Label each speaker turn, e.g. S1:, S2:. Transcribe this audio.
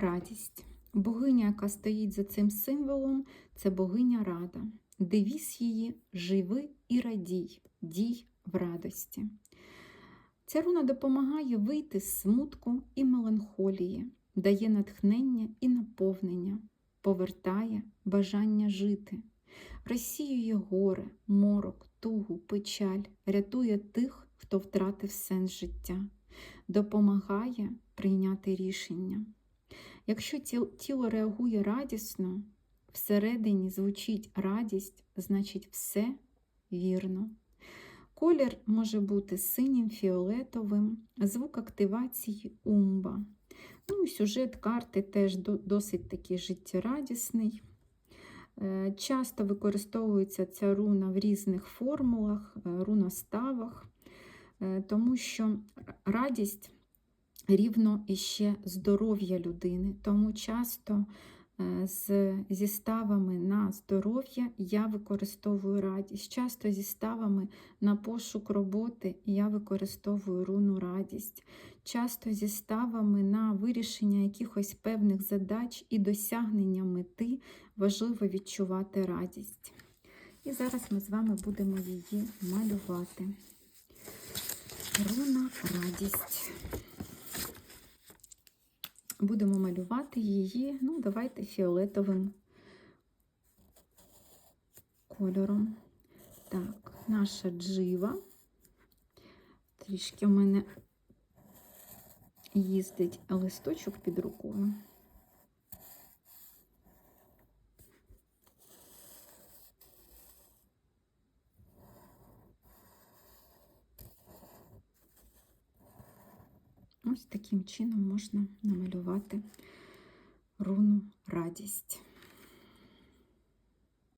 S1: Радість. Богиня, яка стоїть за цим символом, це богиня рада. Девіз її живи і радій, дій в радості. Ця руна допомагає вийти з смутку і меланхолії, дає натхнення і наповнення, повертає бажання жити, розсіює горе, морок, тугу, печаль, рятує тих, хто втратив сенс життя, допомагає прийняти рішення. Якщо тіло реагує радісно, всередині звучить радість, значить все вірно. Колір може бути синім, фіолетовим, звук активації умба. Ну, сюжет карти теж досить такий життєрадісний. Е, Часто використовується ця руна в різних формулах, е, руноставах, е, тому що радість рівно іще здоров'я людини. Тому часто е, з, зі ставами на здоров'я я використовую радість. Часто зі ставами на пошук роботи я використовую руну радість. Часто зі ставами на вирішення якихось певних задач і досягнення мети важливо відчувати радість. І зараз ми з вами будемо її малювати. Руна радість. Будемо малювати її, ну, давайте фіолетовим кольором. Так, наша джива. Трішки у мене їздить листочок під рукою. Ось таким чином можна намалювати руну радість.